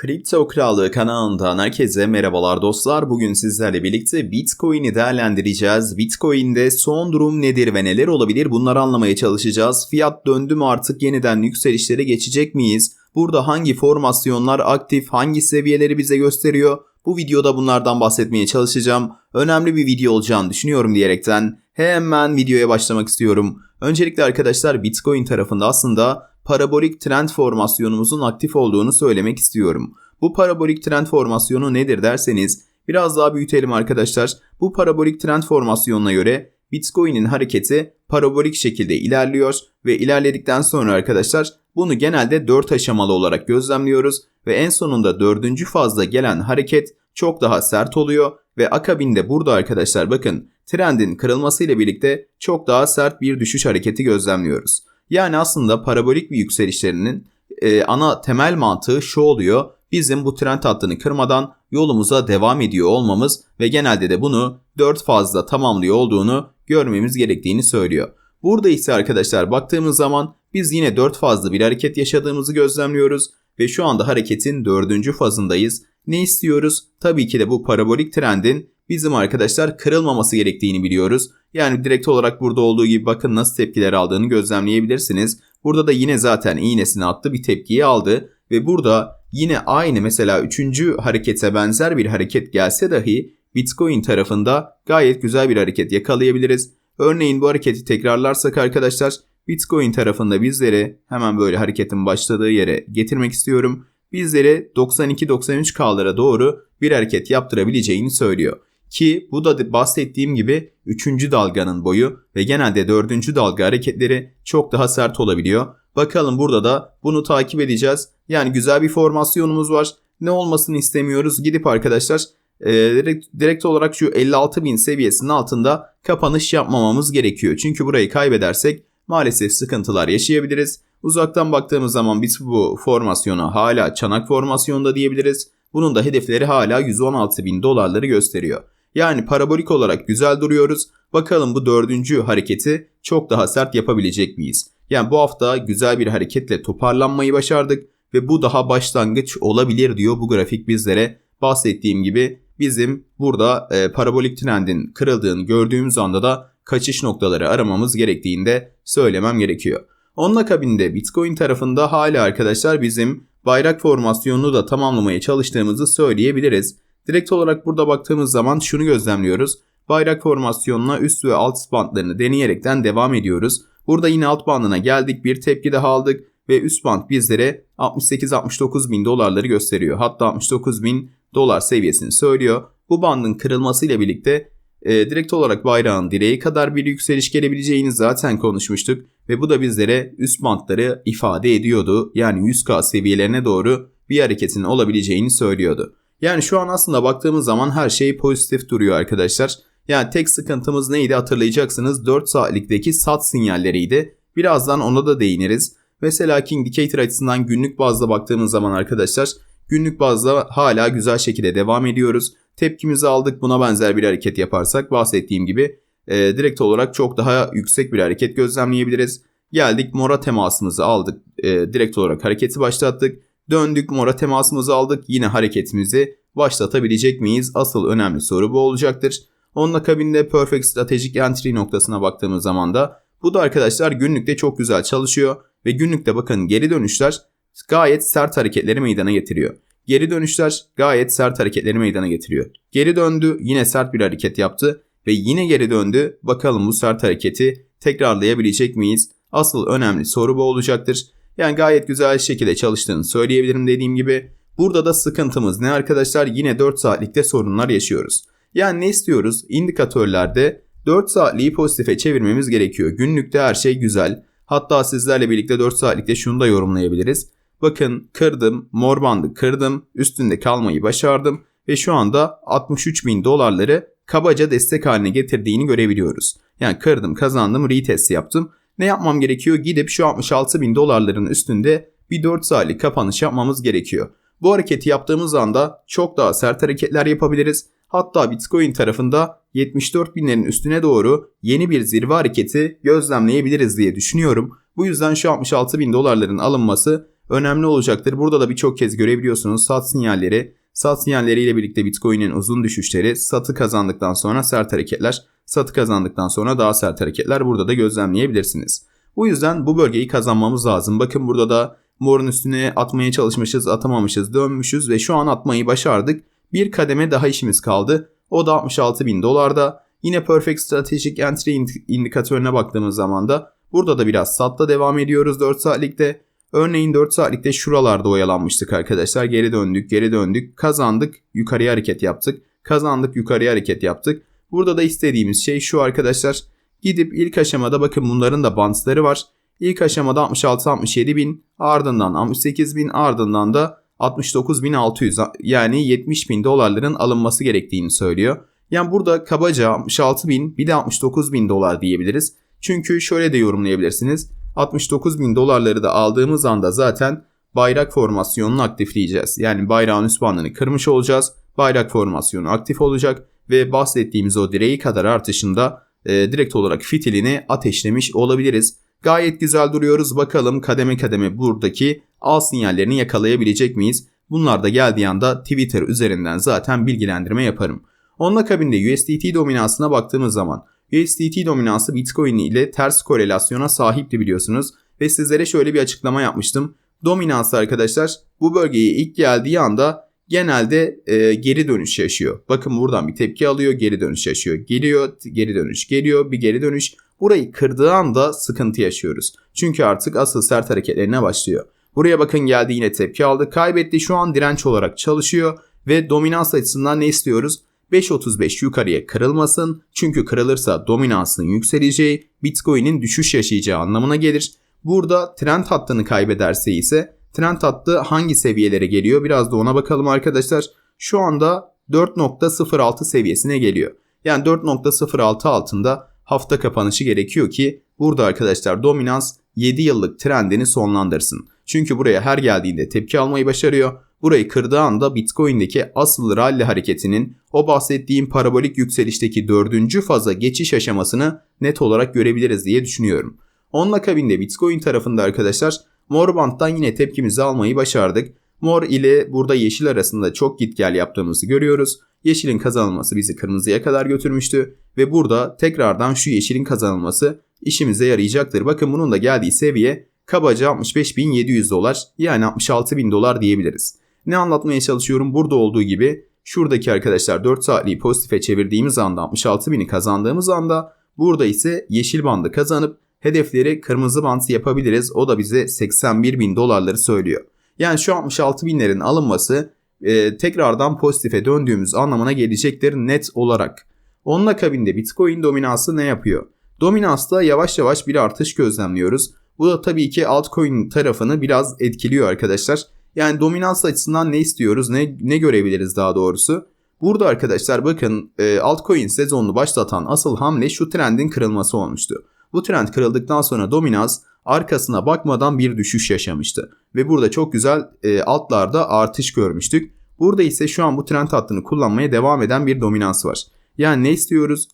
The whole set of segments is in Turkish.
Kripto Krallığı kanalından herkese merhabalar dostlar. Bugün sizlerle birlikte Bitcoin'i değerlendireceğiz. Bitcoin'de son durum nedir ve neler olabilir bunları anlamaya çalışacağız. Fiyat döndü mü artık yeniden yükselişlere geçecek miyiz? Burada hangi formasyonlar aktif, hangi seviyeleri bize gösteriyor? Bu videoda bunlardan bahsetmeye çalışacağım. Önemli bir video olacağını düşünüyorum diyerekten hemen videoya başlamak istiyorum. Öncelikle arkadaşlar Bitcoin tarafında aslında parabolik trend formasyonumuzun aktif olduğunu söylemek istiyorum. Bu parabolik trend formasyonu nedir derseniz biraz daha büyütelim arkadaşlar. Bu parabolik trend formasyonuna göre Bitcoin'in hareketi parabolik şekilde ilerliyor ve ilerledikten sonra arkadaşlar bunu genelde 4 aşamalı olarak gözlemliyoruz ve en sonunda 4. fazda gelen hareket çok daha sert oluyor ve akabinde burada arkadaşlar bakın trendin kırılmasıyla birlikte çok daha sert bir düşüş hareketi gözlemliyoruz. Yani aslında parabolik bir yükselişlerinin e, ana temel mantığı şu oluyor. Bizim bu trend hattını kırmadan yolumuza devam ediyor olmamız ve genelde de bunu 4 fazla tamamlıyor olduğunu görmemiz gerektiğini söylüyor. Burada ise arkadaşlar baktığımız zaman biz yine 4 fazlı bir hareket yaşadığımızı gözlemliyoruz ve şu anda hareketin 4. fazındayız. Ne istiyoruz? Tabii ki de bu parabolik trendin bizim arkadaşlar kırılmaması gerektiğini biliyoruz. Yani direkt olarak burada olduğu gibi bakın nasıl tepkiler aldığını gözlemleyebilirsiniz. Burada da yine zaten iğnesini attı bir tepkiyi aldı ve burada yine aynı mesela 3. harekete benzer bir hareket gelse dahi Bitcoin tarafında gayet güzel bir hareket yakalayabiliriz. Örneğin bu hareketi tekrarlarsak arkadaşlar Bitcoin tarafında bizleri hemen böyle hareketin başladığı yere getirmek istiyorum. Bizlere 92-93K'lara doğru bir hareket yaptırabileceğini söylüyor. Ki bu da bahsettiğim gibi 3. dalganın boyu ve genelde 4. dalga hareketleri çok daha sert olabiliyor. Bakalım burada da bunu takip edeceğiz. Yani güzel bir formasyonumuz var. Ne olmasını istemiyoruz. Gidip arkadaşlar e, direkt, direkt olarak şu 56.000 seviyesinin altında kapanış yapmamamız gerekiyor. Çünkü burayı kaybedersek maalesef sıkıntılar yaşayabiliriz. Uzaktan baktığımız zaman biz bu formasyonu hala çanak formasyonda diyebiliriz. Bunun da hedefleri hala 116 bin dolarları gösteriyor. Yani parabolik olarak güzel duruyoruz. Bakalım bu dördüncü hareketi çok daha sert yapabilecek miyiz? Yani bu hafta güzel bir hareketle toparlanmayı başardık ve bu daha başlangıç olabilir diyor bu grafik bizlere. Bahsettiğim gibi bizim burada e, parabolik trendin kırıldığını gördüğümüz anda da kaçış noktaları aramamız gerektiğini de söylemem gerekiyor. Onun akabinde Bitcoin tarafında hala arkadaşlar bizim bayrak formasyonunu da tamamlamaya çalıştığımızı söyleyebiliriz. Direkt olarak burada baktığımız zaman şunu gözlemliyoruz. Bayrak formasyonuna üst ve alt bandlarını deneyerekten devam ediyoruz. Burada yine alt bandına geldik bir tepki daha aldık ve üst band bizlere 68-69 bin dolarları gösteriyor. Hatta 69 bin dolar seviyesini söylüyor. Bu bandın kırılmasıyla birlikte e, direkt olarak bayrağın direği kadar bir yükseliş gelebileceğini zaten konuşmuştuk ve bu da bizlere üst bantları ifade ediyordu. Yani 100k seviyelerine doğru bir hareketin olabileceğini söylüyordu. Yani şu an aslında baktığımız zaman her şey pozitif duruyor arkadaşlar. Yani tek sıkıntımız neydi hatırlayacaksınız 4 saatlikteki sat sinyalleriydi. Birazdan ona da değiniriz. Mesela King Indicator açısından günlük bazda baktığımız zaman arkadaşlar günlük bazda hala güzel şekilde devam ediyoruz. Tepkimizi aldık buna benzer bir hareket yaparsak bahsettiğim gibi e, direkt olarak çok daha yüksek bir hareket gözlemleyebiliriz. Geldik mora temasımızı aldık. E, direkt olarak hareketi başlattık. Döndük mora temasımızı aldık. Yine hareketimizi başlatabilecek miyiz? Asıl önemli soru bu olacaktır. Onun akabinde Perfect Strategic Entry noktasına baktığımız zaman da bu da arkadaşlar günlükte çok güzel çalışıyor ve günlükte bakın geri dönüşler gayet sert hareketleri meydana getiriyor. Geri dönüşler gayet sert hareketleri meydana getiriyor. Geri döndü yine sert bir hareket yaptı ve yine geri döndü. Bakalım bu sert hareketi tekrarlayabilecek miyiz? Asıl önemli soru bu olacaktır. Yani gayet güzel şekilde çalıştığını söyleyebilirim dediğim gibi. Burada da sıkıntımız ne arkadaşlar? Yine 4 saatlikte sorunlar yaşıyoruz. Yani ne istiyoruz? İndikatörlerde 4 saatliği pozitife çevirmemiz gerekiyor. Günlükte her şey güzel. Hatta sizlerle birlikte 4 saatlikte şunu da yorumlayabiliriz. Bakın kırdım, mor bandı kırdım, üstünde kalmayı başardım ve şu anda 63 bin dolarları kabaca destek haline getirdiğini görebiliyoruz. Yani kırdım, kazandım, retest yaptım. Ne yapmam gerekiyor? Gidip şu 66 bin dolarların üstünde bir 4 saatlik kapanış yapmamız gerekiyor. Bu hareketi yaptığımız anda çok daha sert hareketler yapabiliriz. Hatta Bitcoin tarafında 74 binlerin üstüne doğru yeni bir zirve hareketi gözlemleyebiliriz diye düşünüyorum. Bu yüzden şu 66 bin dolarların alınması önemli olacaktır. Burada da birçok kez görebiliyorsunuz sat sinyalleri. Sat sinyalleriyle birlikte Bitcoin'in uzun düşüşleri, satı kazandıktan sonra sert hareketler, satı kazandıktan sonra daha sert hareketler burada da gözlemleyebilirsiniz. Bu yüzden bu bölgeyi kazanmamız lazım. Bakın burada da morun üstüne atmaya çalışmışız, atamamışız, dönmüşüz ve şu an atmayı başardık. Bir kademe daha işimiz kaldı. O da 66 bin dolarda. Yine Perfect Strategic Entry indikatörüne baktığımız zaman da burada da biraz satta devam ediyoruz 4 saatlikte. Örneğin 4 saatlikte şuralarda oyalanmıştık arkadaşlar. Geri döndük, geri döndük, kazandık, yukarıya hareket yaptık. Kazandık, yukarıya hareket yaptık. Burada da istediğimiz şey şu arkadaşlar. Gidip ilk aşamada bakın bunların da bantları var. İlk aşamada 66-67 bin, ardından 68 bin, ardından da 69.600 yani 70 bin dolarların alınması gerektiğini söylüyor. Yani burada kabaca 66 bin bir de 69 bin dolar diyebiliriz. Çünkü şöyle de yorumlayabilirsiniz. 69 bin dolarları da aldığımız anda zaten bayrak formasyonunu aktifleyeceğiz. Yani bayrağın üst bandını kırmış olacağız. Bayrak formasyonu aktif olacak ve bahsettiğimiz o direği kadar artışında e, direkt olarak fitilini ateşlemiş olabiliriz. Gayet güzel duruyoruz. Bakalım kademe kademe buradaki al sinyallerini yakalayabilecek miyiz? Bunlar da geldiği anda Twitter üzerinden zaten bilgilendirme yaparım. Onun akabinde USDT dominansına baktığımız zaman USDT dominansı Bitcoin ile ters korelasyona sahipti biliyorsunuz ve sizlere şöyle bir açıklama yapmıştım. Dominans arkadaşlar bu bölgeye ilk geldiği anda genelde e, geri dönüş yaşıyor. Bakın buradan bir tepki alıyor, geri dönüş yaşıyor. Geliyor, geri dönüş, geliyor, bir geri dönüş. Burayı kırdığı anda sıkıntı yaşıyoruz. Çünkü artık asıl sert hareketlerine başlıyor. Buraya bakın geldi yine tepki aldı. Kaybetti şu an direnç olarak çalışıyor ve dominans açısından ne istiyoruz? 5.35 yukarıya kırılmasın çünkü kırılırsa dominansın yükseleceği, Bitcoin'in düşüş yaşayacağı anlamına gelir. Burada trend hattını kaybederse ise trend hattı hangi seviyelere geliyor biraz da ona bakalım arkadaşlar. Şu anda 4.06 seviyesine geliyor. Yani 4.06 altında hafta kapanışı gerekiyor ki burada arkadaşlar dominans 7 yıllık trendini sonlandırsın. Çünkü buraya her geldiğinde tepki almayı başarıyor. Burayı kırdığı anda Bitcoin'deki asıl rally hareketinin o bahsettiğim parabolik yükselişteki dördüncü faza geçiş aşamasını net olarak görebiliriz diye düşünüyorum. Onun akabinde Bitcoin tarafında arkadaşlar mor banttan yine tepkimizi almayı başardık. Mor ile burada yeşil arasında çok git gel yaptığımızı görüyoruz. Yeşilin kazanılması bizi kırmızıya kadar götürmüştü ve burada tekrardan şu yeşilin kazanılması işimize yarayacaktır. Bakın bunun da geldiği seviye kabaca 65.700 dolar yani 66.000 dolar diyebiliriz. Ne anlatmaya çalışıyorum? Burada olduğu gibi şuradaki arkadaşlar 4 saatliği pozitife çevirdiğimiz anda 66.000'i kazandığımız anda burada ise yeşil bandı kazanıp hedefleri kırmızı band yapabiliriz. O da bize 81.000 dolarları söylüyor. Yani şu 66.000'lerin alınması e, tekrardan pozitife döndüğümüz anlamına gelecektir net olarak. Onun akabinde Bitcoin dominansı ne yapıyor? Dominansta yavaş yavaş bir artış gözlemliyoruz. Bu da tabii ki altcoin tarafını biraz etkiliyor arkadaşlar. Yani dominans açısından ne istiyoruz, ne, ne görebiliriz daha doğrusu. Burada arkadaşlar bakın e, altcoin sezonunu başlatan asıl hamle şu trendin kırılması olmuştu. Bu trend kırıldıktan sonra dominans arkasına bakmadan bir düşüş yaşamıştı. Ve burada çok güzel e, altlarda artış görmüştük. Burada ise şu an bu trend hattını kullanmaya devam eden bir dominans var. Yani ne istiyoruz?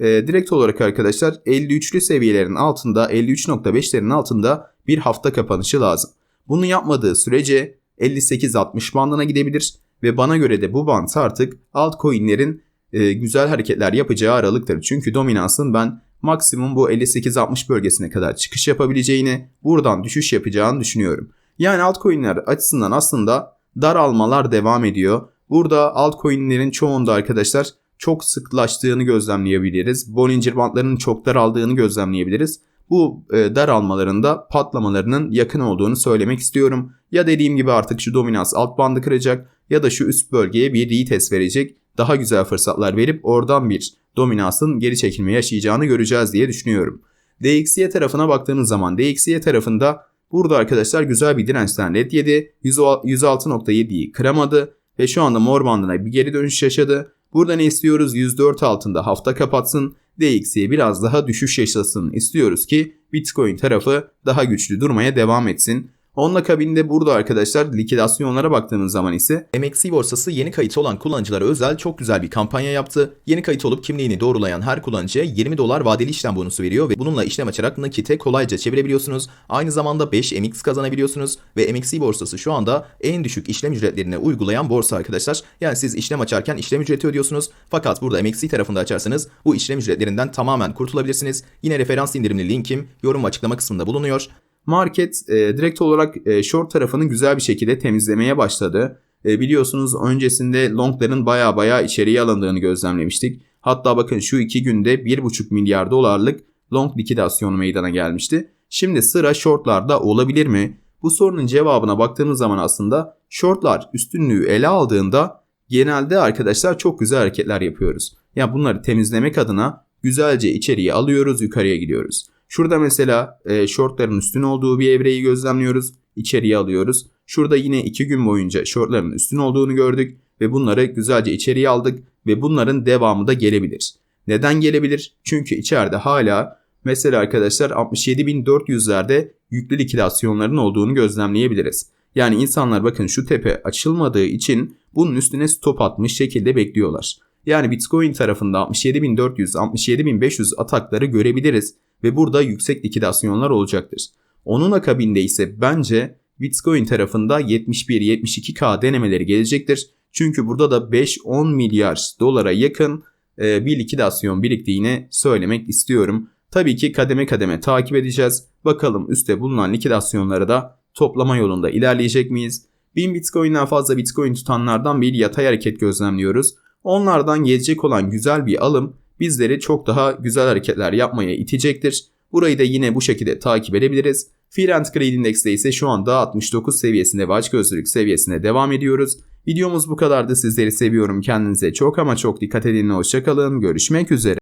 E, direkt olarak arkadaşlar 53'lü seviyelerin altında 53.5'lerin altında bir hafta kapanışı lazım. Bunu yapmadığı sürece 58-60 bandına gidebilir ve bana göre de bu band artık altcoin'lerin e, güzel hareketler yapacağı aralıktır. Çünkü dominansın ben maksimum bu 58-60 bölgesine kadar çıkış yapabileceğini, buradan düşüş yapacağını düşünüyorum. Yani altcoin'ler açısından aslında daralmalar devam ediyor. Burada altcoin'lerin çoğunda arkadaşlar çok sıklaştığını gözlemleyebiliriz. Bollinger bandlarının çok daraldığını gözlemleyebiliriz. Bu e, daralmalarında patlamalarının yakın olduğunu söylemek istiyorum. Ya dediğim gibi artık şu dominans alt bandı kıracak ya da şu üst bölgeye bir retest verecek. Daha güzel fırsatlar verip oradan bir dominansın geri çekilme yaşayacağını göreceğiz diye düşünüyorum. DXY tarafına baktığımız zaman DXY tarafında burada arkadaşlar güzel bir dirençten red yedi. 106.7'yi kıramadı ve şu anda mor bandına bir geri dönüş yaşadı. Burada ne istiyoruz? 104 altında hafta kapatsın. DXY biraz daha düşüş yaşasın istiyoruz ki Bitcoin tarafı daha güçlü durmaya devam etsin. Onun akabinde burada arkadaşlar likidasyonlara baktığımız zaman ise MXC borsası yeni kayıt olan kullanıcılara özel çok güzel bir kampanya yaptı. Yeni kayıt olup kimliğini doğrulayan her kullanıcıya 20 dolar vadeli işlem bonusu veriyor ve bununla işlem açarak nakite kolayca çevirebiliyorsunuz. Aynı zamanda 5 MX kazanabiliyorsunuz ve MXC borsası şu anda en düşük işlem ücretlerine uygulayan borsa arkadaşlar. Yani siz işlem açarken işlem ücreti ödüyorsunuz. Fakat burada MXC tarafında açarsanız bu işlem ücretlerinden tamamen kurtulabilirsiniz. Yine referans indirimli linkim yorum açıklama kısmında bulunuyor. Market e, direkt olarak e, short tarafını güzel bir şekilde temizlemeye başladı. E, biliyorsunuz öncesinde longların baya baya içeriye alındığını gözlemlemiştik. Hatta bakın şu iki günde 1,5 milyar dolarlık long likidasyonu meydana gelmişti. Şimdi sıra shortlarda olabilir mi? Bu sorunun cevabına baktığımız zaman aslında shortlar üstünlüğü ele aldığında genelde arkadaşlar çok güzel hareketler yapıyoruz. Yani bunları temizlemek adına güzelce içeriye alıyoruz, yukarıya gidiyoruz. Şurada mesela e, shortların üstün olduğu bir evreyi gözlemliyoruz. içeriye alıyoruz. Şurada yine 2 gün boyunca shortların üstün olduğunu gördük ve bunları güzelce içeriye aldık ve bunların devamı da gelebilir. Neden gelebilir? Çünkü içeride hala mesela arkadaşlar 67.400'lerde yüklü likidasyonların olduğunu gözlemleyebiliriz. Yani insanlar bakın şu tepe açılmadığı için bunun üstüne stop atmış şekilde bekliyorlar. Yani Bitcoin tarafında 67.400, 67.500 atakları görebiliriz ve burada yüksek likidasyonlar olacaktır. Onun akabinde ise bence Bitcoin tarafında 71-72K denemeleri gelecektir. Çünkü burada da 5-10 milyar dolara yakın e, bir likidasyon biriktiğini söylemek istiyorum. Tabii ki kademe kademe takip edeceğiz. Bakalım üstte bulunan likidasyonları da toplama yolunda ilerleyecek miyiz? 1000 Bitcoin'den fazla Bitcoin tutanlardan bir yatay hareket gözlemliyoruz. Onlardan gelecek olan güzel bir alım bizleri çok daha güzel hareketler yapmaya itecektir. Burayı da yine bu şekilde takip edebiliriz. Fear and Greed Index'te ise şu anda 69 seviyesinde ve açgözlülük seviyesine devam ediyoruz. Videomuz bu kadardı. Sizleri seviyorum. Kendinize çok ama çok dikkat edin. Hoşçakalın. Görüşmek üzere.